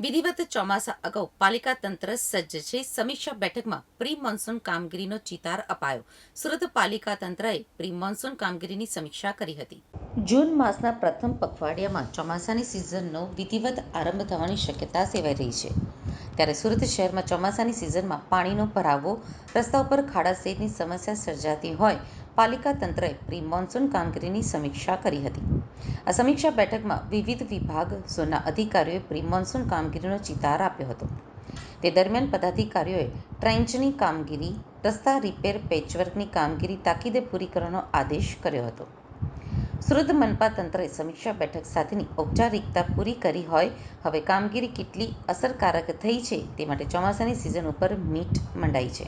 વિધિવત ચોમાસા અગાઉ પાલિકા તંત્ર સજ્જ છે. સમીક્ષા બેઠકમાં પ્રી મોન્સૂન કામગીરીનો ચિતાર અપાયો. સુરત પાલિકા તંત્રએ પ્રી મોન્સૂન કામગીરીની સમીક્ષા કરી હતી. જૂન માસના પ્રથમ પખવાડિયામાં ચોમાસાની સિઝનનો વિધિવત આરંભ થવાની શક્યતા સેવાઈ રહી છે. ત્યારે સુરત શહેરમાં ચોમાસાની સિઝનમાં પાણીનો ભરાવો, રસ્તા ઉપર ખાડા સહિતની સમસ્યા સર્જાતી હોય, પાલિકા તંત્રએ પ્રી મોન્સૂન કામગીરીની સમીક્ષા કરી હતી. આ સમીક્ષા બેઠકમાં વિવિધ વિભાગ ઝોનના અધિકારીઓએ પ્રી મોન્સૂન કામગીરીનો ચિતાર આપ્યો હતો. તે દરમિયાન પદાધિકારીઓએ ટ્રેન્ચની કામગીરી, રસ્તા રિપેર, પેચવર્કની કામગીરી, તાકીદે પૂરી કરવાનો આદેશ કર્યો હતો. સુરત મનપા તંત્રએ સમીક્ષા બેઠક સાથેની ઔપચારિકતા પૂરી કરી હોય, હવે કામગીરી કેટલી અસરકારક થઈ છે તે માટે ચોમાસાની સિઝન ઉપર મીટ મંડાઈ છે.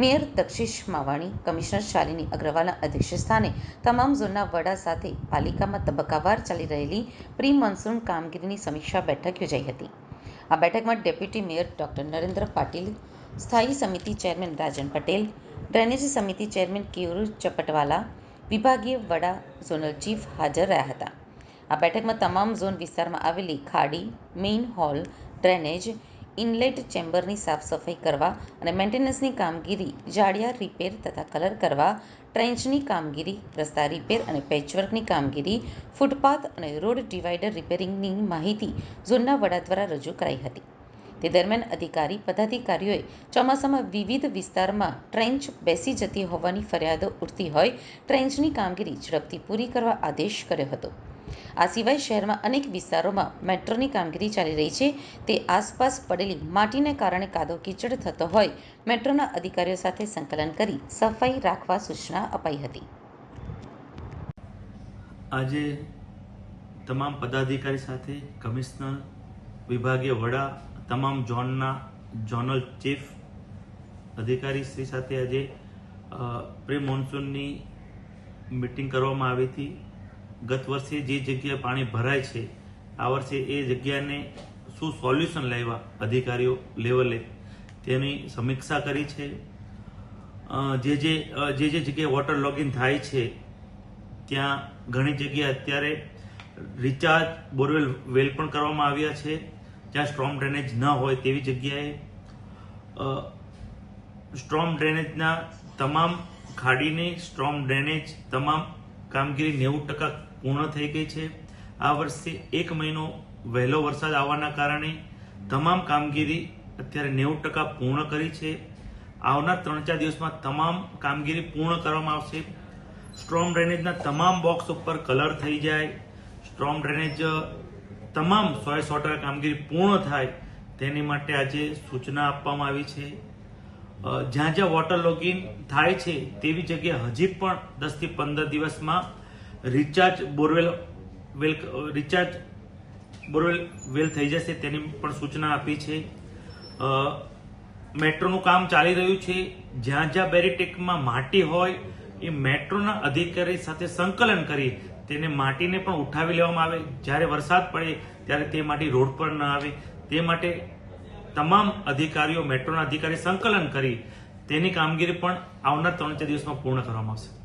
મેયર દક્ષિશ માવાણી, કમિશનર શાલિની અગ્રવાલના અધ્યક્ષસ્થાને તમામ ઝોનના વડા સાથે પાલિકામાં તબક્કાવાર ચાલી રહેલી પ્રી મોન્સૂન કામગીરીની સમીક્ષા બેઠક યોજાઈ હતી. આ બેઠકમાં deputy mayor doctor Narendra Patil, સ્થાયી સમિતિ ચેરમેન રાજન પટેલ, ડ્રેનેજ સમિતિ ચેરમેન કેયુર ચપટવાલા, વિભાગીય વડા ઝોનલ ચીફ હાજર રહ્યા હતા. આ બેઠકમાં તમામ ઝોન વિસ્તારમાં આવેલી ખાડી, મેઇન હોલ, ડ્રેનેજ ઇનલેટ ચેમ્બરની સાફ સફાઈ કરવા અને મેન્ટેનન્સની કામગીરી, જાળિયા રિપેર તથા કલર કરવા, ટ્રેન્ચની કામગીરી, રસ્તા રિપેર અને પેચવર્કની કામગીરી, ફૂટપાથ અને રોડ ડિવાઈડર રિપેરિંગની માહિતી ઝોનના વડા દ્વારા રજૂ કરાઈ હતી. તે દરમિયાન અધિકારી, પદાધિકારીઓએ ચોમાસામાં વિવિધ વિસ્તારમાં ટ્રેન્ચ બેસી જતી હોવાની ફરિયાદો ઉઠતી હોય, ટ્રેન્ચની કામગીરી ઝડપથી પૂરી કરવા આદેશ કર્યો હતો. આ સિવાય શહેરમાં અનેક વિસ્તારોમાં મેટ્રોની કામગીરી ચાલી રહી છે. તે આસપાસ પડેલી માટીને કારણે કાદવ કીચડ થતો હોય, મેટ્રોના અધિકારીઓ સાથે સંકલન કરી સફાઈ રાખવા સૂચના અપાઈ હતી. આજે તમામ પદાધિકારી સાથે કમિશનર, વિભાગીય વડા, તમામ ઝોનના, ઝોનલ ચીફ, અધિકારી શ્રી સાથે આજે પ્રી મોન્સૂનની મિટિંગ કરવામાં આવી હતી. ગત વર્ષે જે જગ્યાએ પાણી ભરાય છે, આ વર્ષે એ જગ્યાને શું સોલ્યુશન લાવ્યા અધિકારીઓ લેવલે? તેની સમીક્ષા કરી છે. જે જે જે જે જગ્યાએ વોટર લોગિન થાય છે, ત્યાં ઘણી જગ્યાએ અત્યારે રિચાર્જ બોરવેલ વેલ પણ કરવામાં આવ્યા છે. જ્યાં સ્ટ્રોમ ડ્રેનેજ ન હોય તેવી જગ્યાએ સ્ટ્રોમ ડ્રેનેજના તમામ ખાડીની સ્ટ્રોમ ડ્રેનેજ તમામ કામગીરી નેવું ટકા પૂર્ણ થઈ ગઈ છે. આ વર્ષે એક મહિનો વહેલો વરસાદ આવવાના કારણે તમામ કામગીરી અત્યારે નેવું ટકા પૂર્ણ કરી છે. આવનાર ત્રણ ચાર દિવસમાં તમામ કામગીરી પૂર્ણ કરવામાં આવશે. સ્ટ્રોમ ડ્રેનેજના તમામ બોક્સ ઉપર કલર થઈ જાય. સ્ટ્રોમ ડ્રેનેજ તમામ સો સો ટકા કામગીરી પૂર્ણ થાય તેની માટે આજે સૂચના આપવામાં આવી છે. જ્યાં જ્યાં વોટર લોગિન થાય છે તેવી જગ્યાએ હજી પણ દસથી પંદર દિવસમાં recharge borewell well recharge borewell well થઈ જશે, તેની પણ સૂચના આપી છે. મેટ્રોનું કામ ચાલી રહ્યું છે. જ્યાં જ્યાં બેરીટેકમાં માટી હોય, એ મેટ્રોના અધિકારી સાથે સંકલન કરી તેને માટીને પણ ઉઠાવી લેવામાં આવે. જ્યારે વરસાદ પડે, ત્યારે તે માટી રોડ પર ન આવે. તે માટે તમામ અધિકારીઓ, મેટ્રોના અધિકારી સંકલન કરી તેની કામગીરી પણ આવનાર ત્રણ ચાર દિવસમાં પૂર્ણ કરવામાં આવશે.